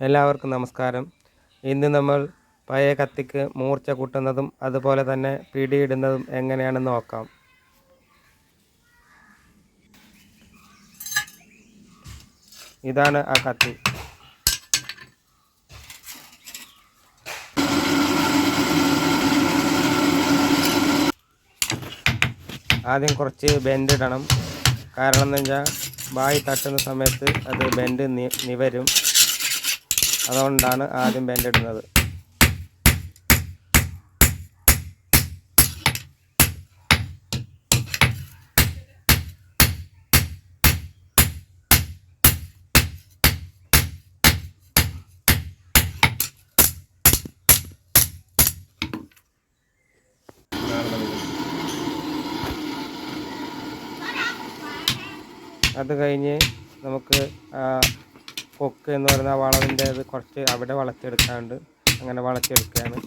എല്ലാവർക്കും നമസ്കാരം. ഇന്ന് നമ്മൾ പഴയ കത്തിക്ക് മൂർച്ച കൂട്ടുന്നതും അതുപോലെ തന്നെ പിടിയിടുന്നതും എങ്ങനെയാണെന്ന് നോക്കാം. ഇതാണ് ആ കത്തി. ആദ്യം കുറച്ച് ബെൻഡ് ഇടണം. കാരണം എന്ന് വെച്ചാൽ ബായി തട്ടുന്ന സമയത്ത് അത് ബെൻഡ് നിവരും. അതുകൊണ്ടാണ് ആദ്യം ബാൻഡ് ഇടുന്നത്. അത് കഴിഞ്ഞ് നമുക്ക് കൊക്ക് എന്ന് പറയുന്ന വളവിന്റെ ഇത് കുറച്ച് അവിടെ വളച്ചെടുക്കാണ്ട് അങ്ങനെ വളച്ചെടുക്കുകയാണ്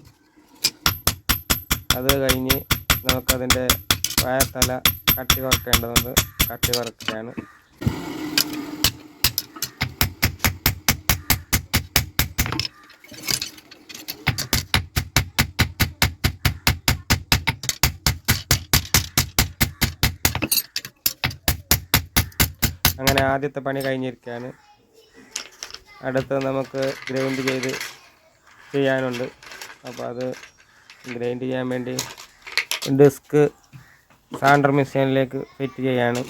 അത് കഴിഞ്ഞ് നമുക്കതിന്റെ വായത്തല കട്ടി കുറക്കേണ്ടതുണ്ട് കട്ടി കുറക്കുകയാണ് അങ്ങനെ ആദ്യത്തെ പണി കഴിഞ്ഞിരിക്കുകയാണ്. അടുത്തത് നമുക്ക് ഗ്രൈൻഡ് ചെയ്ത് ചെയ്യാനുണ്ട്. അപ്പോൾ അത് ഗ്രൈൻഡ് ചെയ്യാൻ വേണ്ടി ഡിസ്ക് സാൻഡർ മെഷീനിലേക്ക് ഫിറ്റ് ചെയ്യാണ്.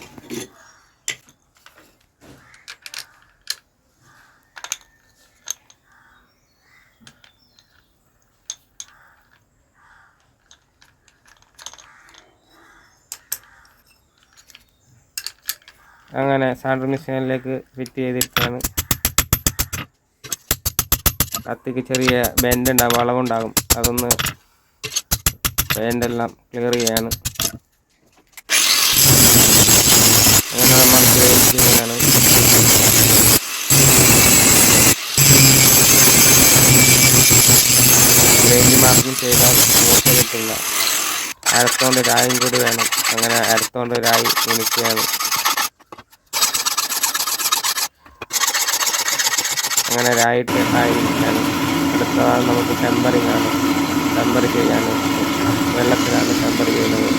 അങ്ങനെ സാൻഡർ മെഷീനിലേക്ക് ഫിറ്റ് ചെയ്തിരിക്കുകയാണ്. കത്തിക്ക് ചെറിയ ബെൻഡ് ഉണ്ടാകും വളവുണ്ടാകും. അതൊന്ന് ബെൻഡെല്ലാം ക്ലിയർ ചെയ്യാണ്. അങ്ങനെ നമ്മൾ ഗ്രൈൻഡ് ചെയ്യുകയാണ് ഗ്രൈൻഡ് മാർജിൻ ചെയ്താൽ മൂട്ട കിട്ടില്ല അരത്തോണ്ട് രായും കൂടി വേണം. അങ്ങനെ അരത്തോണ്ട് രായി എനിക്കാണ് അങ്ങനെ രായിട്ട് ആയിരിക്കാനും അടുത്തതാണ് നമുക്ക് ടെമ്പറിങ് ആണ്. ടെമ്പർ ചെയ്യാൻ വെള്ളത്തിലാണ് ടെമ്പർ ചെയ്യുന്നത്.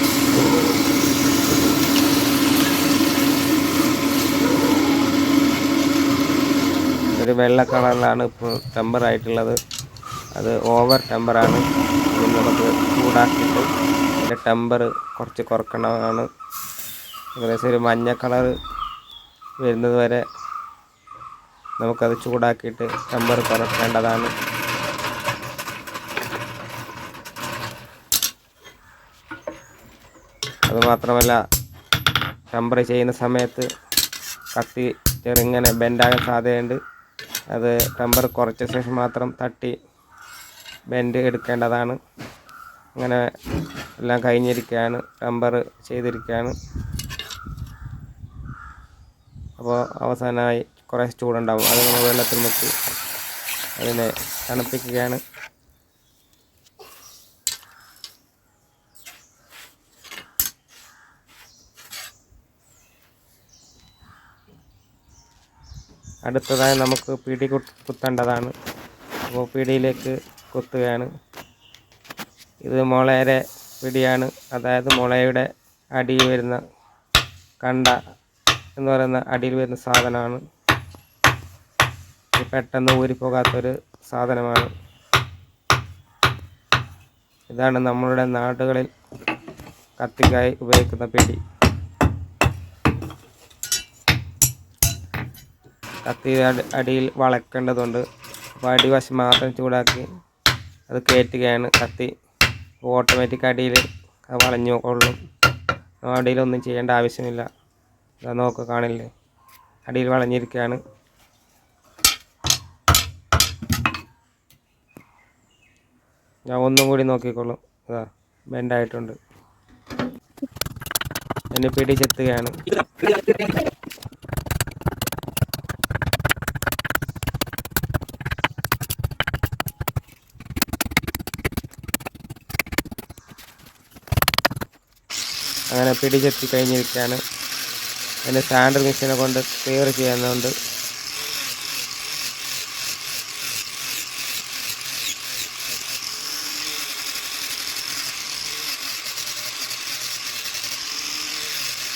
ഒരു വെള്ള കളറിലാണ് ഇപ്പോൾ ടെമ്പർ ആയിട്ടുള്ളത്. അത് ഓവർ ടെമ്പറാണ് നമുക്ക് ചൂടാക്കിയിട്ട് അതിന്റെ ടെമ്പർ കുറച്ച് കുറക്കണമാണ് ഏകദേശം ഒരു മഞ്ഞ കളർ വരുന്നത് വരെ നമുക്കത് ചൂടാക്കിയിട്ട് ടെമ്പർ കുറയ്ക്കേണ്ടതാണ് അതുമാത്രമല്ല ടെമ്പർ ചെയ്യുന്ന സമയത്ത് കത്തി ചെറുങ്ങനെ ബെൻഡാകാൻ സാധ്യതയുണ്ട്. അത് ടെമ്പർ കുറച്ച ശേഷം മാത്രം തട്ടി ബെൻഡ് എടുക്കേണ്ടതാണ്. അങ്ങനെ എല്ലാം കഴിഞ്ഞിരിക്കുകയാണ്. ടെമ്പർ ചെയ്തിരിക്കുകയാണ്. അപ്പോൾ അവസാനമായി കുറേ ചൂടുണ്ടാവും. അത് നമ്മൾ വെള്ളത്തിൽ മുക്കി അതിനെ തണുപ്പിക്കുകയാണ്. അടുത്തതായി നമുക്ക് പിടി കുത്തേണ്ടതാണ്. അപ്പോൾ പിടിയിലേക്ക് കുത്തുകയാണ്. ഇത് മുളയുടെ പിടിയാണ്. അതായത് മുളയുടെ അടിയിൽ വരുന്ന കണ്ട എന്ന് പറയുന്ന അടിയിൽ വരുന്ന സാധനമാണ്. പെട്ടെന്ന് ഊരിപ്പോകാത്തൊരു സാധനമാണ്. ഇതാണ് നമ്മളുടെ നാടുകളിൽ കത്തിക്കായി ഉപയോഗിക്കുന്ന പിടി. കത്തി അടി- അടിയിൽ വളക്കേണ്ടതുണ്ട്. അപ്പോൾ അടിവശം മാത്രം ചൂടാക്കി അത് കയറ്റുകയാണ് കത്തി ഓട്ടോമാറ്റിക് അടിയിൽ അത് വളഞ്ഞു കൊള്ളും. അടിയിലൊന്നും ചെയ്യേണ്ട ആവശ്യമില്ല. നോക്കുക കാണില്ലേ? അടിയിൽ വളഞ്ഞിരിക്കുകയാണ്. ഞാൻ ഒന്നും കൂടി നോക്കിക്കോളും. അതാ ബെൻഡായിട്ടുണ്ട് എന്നെ പിടി ചെത്തുകയാണ് അങ്ങനെ പിടിച്ചെത്തി കഴിഞ്ഞിരിക്കുകയാണ്. എന്റെ സ്റ്റാൻഡർ മെഷീനെ കൊണ്ട് ക്ലിയർ ചെയ്യുന്നുണ്ട്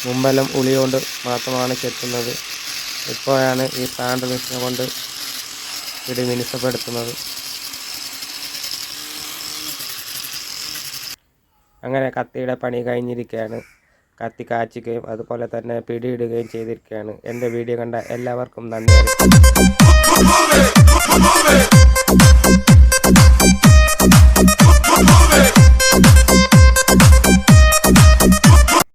മുമ്പെല്ലാം ഉളി കൊണ്ട് മാത്രമാണ് ചെത്തുന്നത്. ഇപ്പോഴാണ് ഈ പാൻഡ് മെഷീൻ കൊണ്ട് ഇടി മിനുസപ്പെടുത്തുന്നത്. അങ്ങനെ കത്തിയുടെ പണി കഴിഞ്ഞിരിക്കുകയാണ്. കത്തി കാച്ചുകയും അതുപോലെ തന്നെ പിടിയിടുകയും ചെയ്തിരിക്കുകയാണ്. എന്റെ വീഡിയോ കണ്ട എല്ലാവർക്കും നന്ദി.